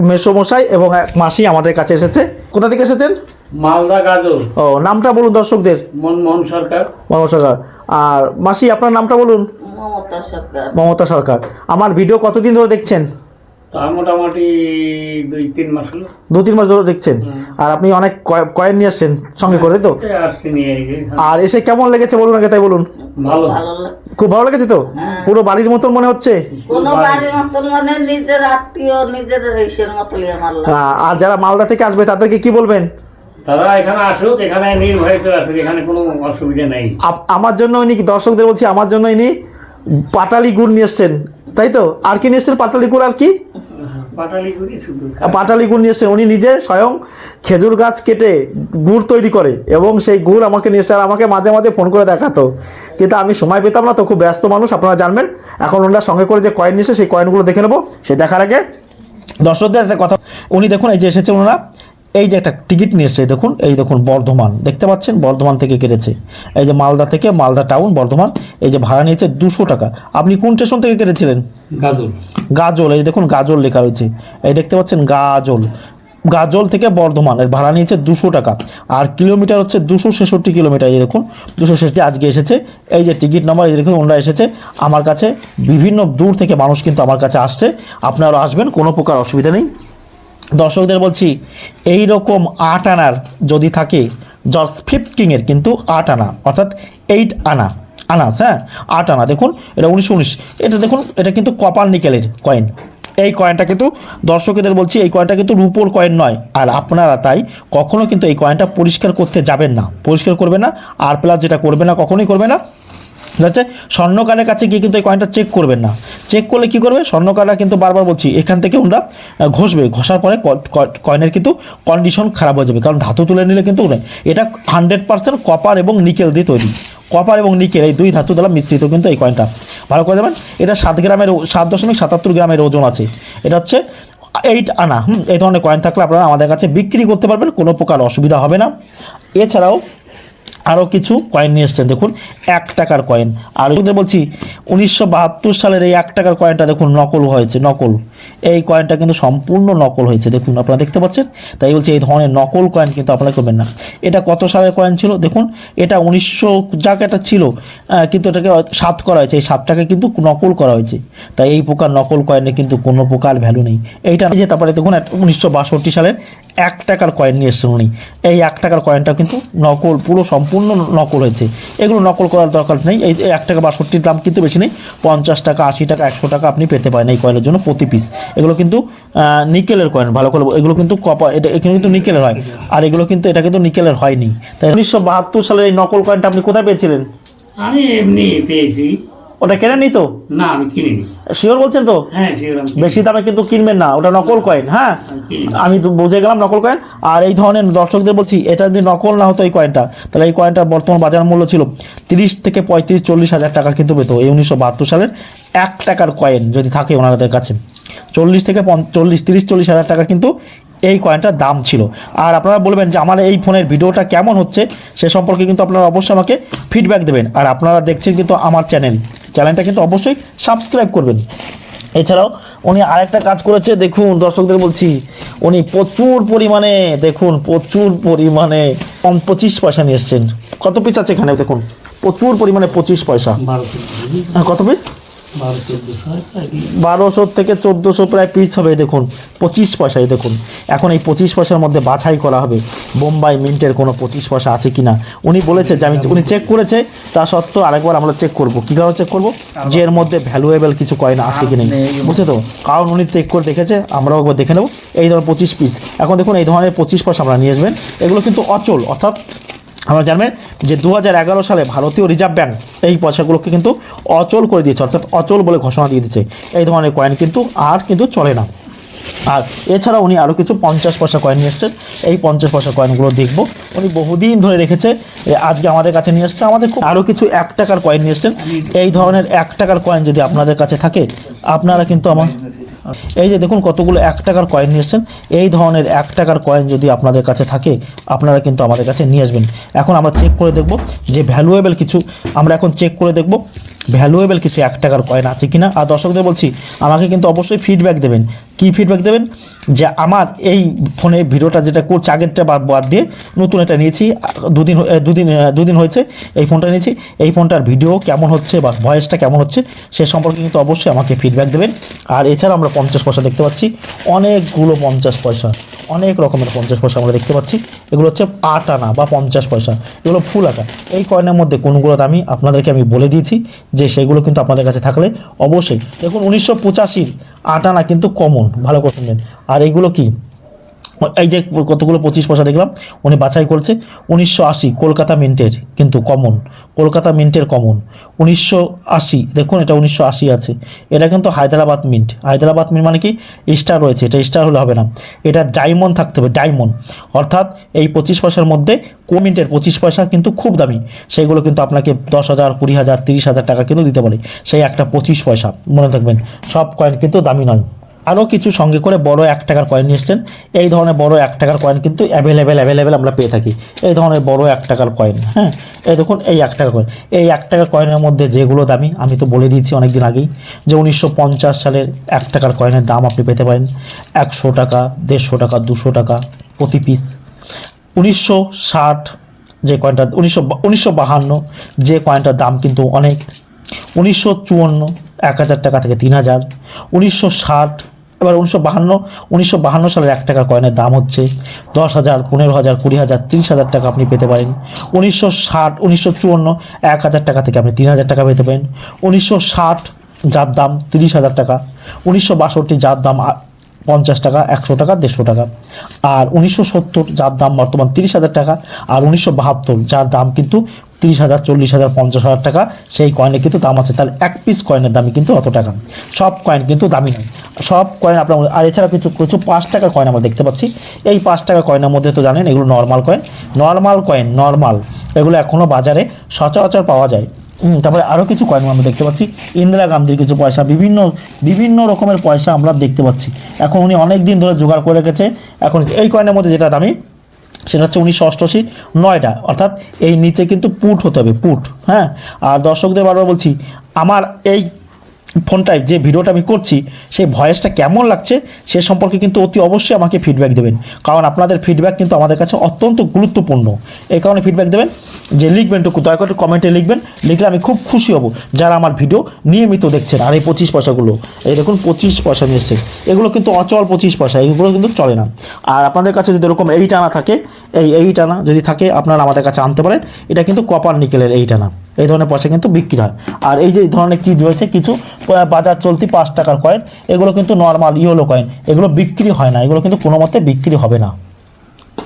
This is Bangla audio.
মেসোমশাই এবং এক মাসি আমাদের কাছে এসেছে। কোথা থেকে এসেছেন? মালদা গাজল ও নামটা বলুন দর্শকদের। মনমোহন সরকার। মনমোহন সরকার। আর মাসি আপনার নামটা বলুন। মমতা সরকার। মমতা সরকার। আমার ভিডিও কতদিন ধরে দেখছেন? তা মোটামুটি দুই তিন মাস হলো। দু তিন মাস ধরে দেখছেন? আর আপনি অনেক কয়- কয়েন নিয়ে আসছেন সঙ্গে করে তাই তো? এই আসছি নিয়ে এই যে। আর এসে কেমন লেগেছে বলুন আগে তাই বলুন? ভালো। খুব ভালো লেগেছে তো? পুরো বাড়ির মতন মনে হচ্ছে? কোনো বাড়ির মতন মানে নিজের আত্মীয় নিজের ইসের মতনই আমার লাগে আহ, আর যারা মালদা থেকে আসবে তাদেরকে কি বলবেন? তারা এখানে আসুক এখানে নির্ভয়ে আসুক এখানে কোনো অসুবিধা নেই। আপ- আমার জন্য ইনি কি দর্শকদের বলছি আমার জন্য ইনি পাটালি গুড় নিয়ে এসছেন। তাই তো? আর কি নিয়ে এসছেন পাটালি গুড় আর কি? পাটালি গুড় নিয়ে উনি নিজে স্বয়ং খেজুর গাছ কেটে গুড় তৈরি করে এবং সেই গুড় আমাকে নিয়ে এসে আর আমাকে মাঝে মাঝে ফোন করে দেখাতো। কিন্তু আমি সময় পেতাম না তো খুব ব্যস্ত মানুষ আপনারা জানবেন। এখন ওনারা সঙ্গে করে যে কয়েন নিয়েছে সেই কয়েনগুলো দেখে নেব। সেই দেখার আগে দর্শকদের একটা কথা উনি দেখুন এই যে এসেছে ওনারা। এই যে একটা টিকিট নিয়ে এসছে দেখুন এই দেখুন বর্ধমান। দেখতে পাচ্ছেন? বর্ধমান থেকে কেটেছে। এই যে মালদা থেকে মালদা টাউন বর্ধমান। এই যে ভাড়া নিয়েছে দুশো টাকা। আপনি কোন স্টেশন থেকে কেটেছিলেন? গাজল। গাজল। এই দেখুন গাজল লেখা রয়েছে। এই দেখতে পাচ্ছেন গাজল। গাজল থেকে বর্ধমান। এর ভাড়া নিয়েছে দুশো টাকা। আর কিলোমিটার হচ্ছে দুশো ছেষট্টি কিলোমিটার। এই দেখুন দুশো ছেষট্টি আজকে এসেছে। এই যে টিকিট নাম্বার এই দেখুন ওনারা এসেছে। আমার কাছে বিভিন্ন দূর থেকে মানুষ কিন্তু আমার কাছে আসছে। আপনারা আসবেন কোনো প্রকার অসুবিধা নেই। দর্শকদের বলছি এই রকম আট আনার যদি থাকে জর্জ ফিফথ কিংয়ের কিন্তু আট আনা, অর্থাৎ এইট আনা, আনাস হ্যাঁ? আট আনা, দেখুন, এটা উনিশশো উনিশ, এটা দেখুন, এটা কিন্তু কপার নিকেলের কয়েন এই কয়েনটা কিন্তু দর্শকদের বলছি, এই কয়েনটা কিন্তু রুপোর কয়েন নয়, আর আপনারা তাই কখনো কিন্তু এই কয়েনটা পরিষ্কার করতে যাবেন না। পরিষ্কার করবে না, আর প্লাস যেটা করবে না, কখনোই করবে না। ঠিক আছে? স্বর্ণকারের কাছে গিয়ে কিন্তু এই কয়েনটা চেক করবেন না। চেক করলে কি করবে? স্বর্ণকাররা কিন্তু বারবার বলছি, এখান থেকে ওরা ঘষবে। ঘষার পরে কয়েনের কিন্তু কন্ডিশন খারাপ হয়ে যাবে। কারণ ধাতু তুলে নিলে কিন্তু এটা হান্ড্রেড পার্সেন্ট কপার এবং নিকেল দিয়ে তৈরি। কপার এবং নিকেল এই দুই ধাতু দ্বারা মিশ্রিত কিন্তু এই কয়েনটা ভালো করে দেবেন এটা সাত গ্রামের সাত দশমিক সাতাত্তর গ্রামের ওজন আছে। এটা হচ্ছে এইট আনা। হুম, এই ধরনের কয়েন থাকলে আপনারা আমাদের কাছে বিক্রি করতে পারবেন, কোনো প্রকার অসুবিধা হবে না। এছাড়াও আরও কিছু কয়েন নিয়ে এসছেন। দেখুন, এক টাকার কয়েন আর বলছি, উনিশশো বাহাত্তর সালের এই এক টাকার কয়েনটা দেখুন, নকল হয়েছে, নকল। এই কয়েনটা কিন্তু সম্পূর্ণ নকল হয়েছে, দেখুন আপনারা দেখতে পাচ্ছেন? তাই বলছে এই ধরনের নকল কয়েন কিন্তু আপনারা করবেন না। এটা কত সালের কয়েন ছিল? দেখুন, এটা উনিশশো, যাক একটা ছিল কিন্তু এটাকে সাত করা হয়েছে। এই সাতটাকে কিন্তু নকল করা হয়েছে। তাই এই প্রকার নকল কয়েনে কিন্তু কোনো প্রকার ভ্যালু নেই। এইটা যে তারপরে দেখুন উনিশশো বাষট্টি সালের এক টাকার কয়েন নিয়ে এসছেন উনি। এই এক টাকার কয়েনটা কিন্তু নকল, পুরো সম্পূর্ণ নকল হয়েছে। এগুলো নকল করার দরকার নেই। এই এক টাকা বাষট্টির দাম কিন্তু বেশি নেই। পঞ্চাশ টাকা, আশি টাকা, একশো টাকা আপনি পেতে পারেন এই কয়েনের জন্য প্রতি পিস এগুলো কিন্তু আহ, নিকেলের কয়েন ভালো করে এগুলো কিন্তু কপার এটা এখানে কিন্তু নিকেলের হয়। আর এগুলো কিন্তু এটা কিন্তু নিকেলের হয়নি। তাই উনিশশো বাহাত্তর সালের এই নকল কয়েনটা আপনি কোথায় পেয়েছিলেন? আমি এমনি পেয়েছি। ওটা কেনেন নি তো? না আমি কিনিনি। শিওর বলছেন তো? হ্যাঁ বেশি দামে কিন্তু কিনবেন না ওটা নকল কয়েন হ্যাঁ? আমি তো বুঝে গেলাম নকল কয়েন আর এই ধরনের দর্শকদের বলছি এটা যদি নকল না হতো এই কয়েনটা তাহলে এই কয়েনটার বর্তমান বাজার মূল্য ছিল তিরিশ থেকে পঁয়ত্রিশ চল্লিশ হাজার টাকা কিন্তু পেতো। এই উনিশশো বাহাত্তর সালের এক টাকার কয়েন যদি থাকে ওনাদের কাছে। চল্লিশ থেকে চল্লিশ তিরিশ চল্লিশ হাজার টাকা কিন্তু এই কয়েনটার দাম ছিল। আর আপনারা বলবেন যে আমার এই ফোনের ভিডিওটা কেমন হচ্ছে সে সম্পর্কে কিন্তু আপনারা অবশ্যই আমাকে ফিডব্যাক দেবেন। আর আপনারা দেখছেন কিন্তু আমার চ্যানেল চ্যানেলটা কিন্তু অবশ্যই সাবস্ক্রাইব করবেন। এছাড়াও উনি আরেকটা কাজ করেছে দেখুন দর্শকদের বলছি উনি প্রচুর পরিমাণে দেখুন প্রচুর পরিমাণে কম পঁচিশ পয়সা নিয়ে এসছেন। কত পিস আছে এখানে দেখুন? প্রচুর পরিমাণে পঁচিশ পয়সা। হ্যাঁ, কত পিস কি। বারোশো থেকে চোদ্দোশো প্রায় পিস হবে দেখুন পঁচিশ পয়সায় দেখুন। এখন এই পঁচিশ পয়সার মধ্যে বাছাই করা হবে। বোম্বাই মিন্টের কোনো পঁচিশ পয়সা আছে কিনা উনি বলেছে যে আমি উনি চেক করেছে তা সত্ত্বেও আরেকবার আমরা চেক করব। কী কারণে চেক করব? যে এর মধ্যে ভ্যালুয়েবল কিছু কয়েন আছে কি নেই। বুঝছে তো? কারণ উনি চেক করে দেখেছে আমরাও একবার দেখে নেব। এই ধরনের পঁচিশ পিস এখন দেখুন এই ধরনের পঁচিশ পয়সা আমরা নিয়ে আসবেন। এগুলো কিন্তু অচল অর্থাৎ আমরা জানবেন যে দু হাজার এগারো সালে ভারতীয় রিজার্ভ ব্যাঙ্ক এই পয়সাগুলোকে কিন্তু অচল করে দিয়েছে, অর্থাৎ অচল বলে ঘোষণা দিয়ে দিচ্ছে এই ধরনের কয়েন কিন্তু আর কিন্তু চলে না। আর এছাড়া উনি আরও কিছু পঞ্চাশ পয়সা কয়েন নিয়ে এসছেন। এই পঞ্চাশ পয়সা কয়েনগুলো দেখব। উনি বহুদিন ধরে রেখেছে আজকে আমাদের কাছে নিয়ে এসছে। আমাদের আরও কিছু এক টাকার কয়েন নিয়ে এসছেন। এই ধরনের এক টাকার কয়েন যদি আপনাদের কাছে থাকে, আপনারা কিন্তু আমার এই যে দেখুন কতগুলো এক টাকার কয়েন নিয়ে এই ধরনের এক টাকার কয়েন যদি আপনাদের কাছে থাকে, আপনারা কিন্তু আমাদের কাছে নিয়ে আসবেন। এখন আমরা চেক করে দেখব যে ভ্যালুয়েবল কিছু। আমরা এখন চেক করে দেখব ভ্যালুয়েবল কিছু এক টাকার কয়েন আছে কিনা। আর দর্শকদের বলছি, আমাকে কিন্তু অবশ্যই ফিডব্যাক দেবেন। কী ফিডব্যাক দেবেন? যে আমার এই ফোনে ভিডিওটা যেটা করছে, আগেরটা বাদ বাদ দিয়ে নতুন এটা নিয়েছি। দুদিন দুদিন দুদিন হয়েছে এই ফোনটা নিয়েছি। এই ফোনটার ভিডিও কেমন হচ্ছে বা ভয়েসটা কেমন হচ্ছে সে সম্পর্কে কিন্তু অবশ্যই আমাকে ফিডব্যাক দেবেন। আর এছাড়া আমরা পঞ্চাশ পয়সা দেখতে পাচ্ছি। অনেকগুলো পঞ্চাশ পয়সা। অনেক রকমের পঞ্চাশ পয়সা আমরা দেখতে পাচ্ছি। এগুলো হচ্ছে আট আনা বা পঞ্চাশ পয়সা। এগুলো ফুল আঁকা এই কয়েনের মধ্যে কোনগুলো দামি আপনাদেরকে আমি বলে দিয়েছি যে সেগুলো কিন্তু আপনাদের কাছে থাকলে অবশ্যই। দেখুন, উনিশশো পঁচাশির আট আনা কিন্তু কমন ভালো করে শুনবেন। আর এগুলো কি? এই যে কতগুলো পঁচিশ পয়সা দেখলাম, উনি বাছাই করছে উনিশশো আশি কলকাতা মিন্টের কিন্তু কমন কলকাতা মিন্টের কমন উনিশশো আশি, দেখুন এটা উনিশশো আশি আছে। এটা কিন্তু হায়দ্রাবাদ মিন্ট। হায়দ্রাবাদ মিন্ট মানে কি? স্টার রয়েছে, এটা স্টার হলে হবে না। এটা ডায়মন্ড থাকতে হবে ডায়মন্ড অর্থাৎ এই পঁচিশ পয়সার মধ্যে কো মিন্টের পঁচিশ পয়সা কিন্তু খুব দামি। সেগুলো কিন্তু আপনাকে দশ হাজার, কুড়ি হাজার, তিরিশ হাজার টাকা কিন্তু দিতে পারে। সেই একটা পঁচিশ পয়সা, মনে থাকবেন সব কয়েন কিন্তু দামি নয়। আরও কিছু সঙ্গে করে বড় এক টাকার কয়েন এসছেন এই ধরনের বড় এক টাকার কয়েন কিন্তু অ্যাভেলেবেল অ্যাভেলেবেল আমরা পেয়ে থাকি। এই ধরনের বড় এক টাকার কয়েন হ্যাঁ? এই দেখুন, এই এক টাকার কয়েন এই এক টাকার কয়েনের মধ্যে যেগুলো দামি, আমি তো বলে দিয়েছি অনেক দিন আগেই যে উনিশশো পঞ্চাশ সালের এক টাকার কয়েনের দাম আপনি পেতে পারেন। একশো টাকা, দেড়শো টাকা, দুশো টাকা প্রতি পিস উনিশশো ষাট যে কয়েনটা উনিশশো উনিশশো বাহান্ন যে কয়েনটার দাম কিন্তু অনেক। উনিশশো চুয়ান্ন, এক হাজার টাকা থেকে তিন হাজার। উনিশশো ষাট এবার উনিশশো বাহান্ন উনিশশো বাহান্ন সালের এক টাকা কয়েনের দাম হচ্ছে দশ হাজার, পনেরো হাজার, কুড়ি হাজার, তিরিশ হাজার টাকা আপনি পেতে পারেন। উনিশশো ষাট, উনিশশো চুয়ান্ন, এক হাজার টাকা থেকে আপনি তিন হাজার টাকা পেতে পারেন। উনিশশো ষাট, যার দাম তিরিশ হাজার টাকা। উনিশশো বাষট্টি, যার দাম পঞ্চাশ টাকা, একশো টাকা, দেড়শো টাকা। আর উনিশশো সত্তর, যার দাম বর্তমান তিরিশ হাজার টাকা। আর উনিশশো বাহাত্তর, যার দাম কিন্তু তিরিশ হাজার, চল্লিশ হাজার, পঞ্চাশ হাজার টাকা। সেই কয়েনের কিন্তু দাম আছে। তাহলে এক পিস কয়েনের দামই কিন্তু অত টাকা। সব কয়েন কিন্তু দামি নয়। সব কয়েন আপনার আর এছাড়া কিছু কিছু পাঁচ টাকার কয়েন আমরা দেখতে পাচ্ছি। এই পাঁচ টাকার কয়েনের মধ্যে তো জানেন, এগুলো normal coin normal coin normal এগুলো এখনও বাজারে সচরাচর পাওয়া যায়। তারপরে আরও কিছু কয়েন আমরা দেখতে পাচ্ছি। ইন্দিরা গান্ধীর কিছু পয়সা, বিভিন্ন বিভিন্ন রকমের পয়সা আমরা দেখতে পাচ্ছি। এখন উনি অনেক দিন ধরে জোগাড় করে রেখেছে। এখন এই কয়েনের মধ্যে যেটা দামি সেটা হচ্ছে উনিশশো অষ্টআশি নয়টা অর্থাৎ এই নিচে কিন্তু পুট হতে হবে, পুট হ্যাঁ? আর দর্শকদের বারবার বলছি, আমার এই ফোনটায় যে ভিডিওটা আমি করছি, সেই ভয়েসটা কেমন লাগছে সে সম্পর্কে কিন্তু অতি অবশ্যই আমাকে ফিডব্যাক দেবেন। কারণ আপনাদের ফিডব্যাক কিন্তু আমাদের কাছে অত্যন্ত গুরুত্বপূর্ণ। এই কারণে ফিডব্যাক দেবেন। যে লিখবেন একটু দয়া করে কমেন্টে লিখবেন, লিখলে আমি খুব খুশি হব। যারা আমার ভিডিও নিয়মিত দেখছেন, আর এই পঁচিশ পয়সাগুলো, এই দেখুন পঁচিশ পয়সা নিয়ে এসছে। এগুলো কিন্তু অচল পঁচিশ পয়সা, এগুলো কিন্তু চলে না। আর আপনাদের কাছে যদি এরকম এইট আনা থাকে, এই এইট আনা যদি থাকে, আপনারা আমাদের কাছে আনতে পারেন। এটা কিন্তু কপার নিকেলের এইট আনা এই ধরনের পয়সা কিন্তু বিক্রি হয়। আর এই যে এই ধরনের কী রয়েছে, কিছু বাজার চলতি পাঁচ টাকার কয়েন এগুলো কিন্তু নর্মাল ইয়েলো কয়েন এগুলো বিক্রি হয় না, এগুলো কিন্তু কোনো মতে বিক্রি হবে না।